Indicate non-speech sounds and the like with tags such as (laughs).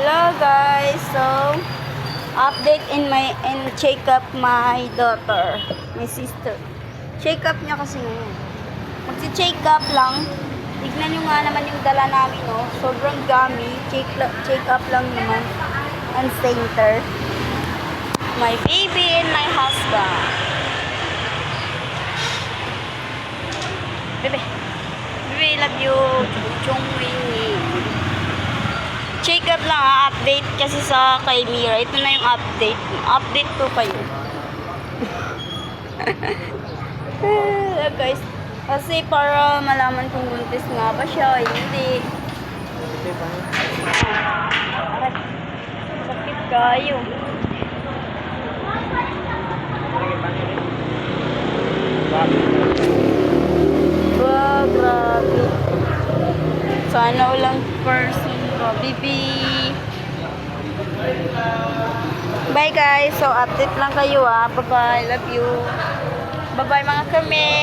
Hello guys, so update in my in check up my daughter, my sister. Check up niya kasi ngayon. Magsi-check up lang. Tignan nyo nga naman yung dala namin, no? Sobrang dami. Check, check up lang naman. And center. My baby and my husband. Bebe. Bebe, love you. Chung Winnie. Check up lang ha, update kasi sa kay Mira. Ito na yung update. Update to kayo. (laughs) Ah, guys, kasi para malaman kung buntis nga ba siya, o hindi. Aray, sakit kayo. Wow, grabe. Sana walang person ko. Bibi. Bye guys. So update lang kayo ah. Bye-bye. Love you. Bye-bye mga kami.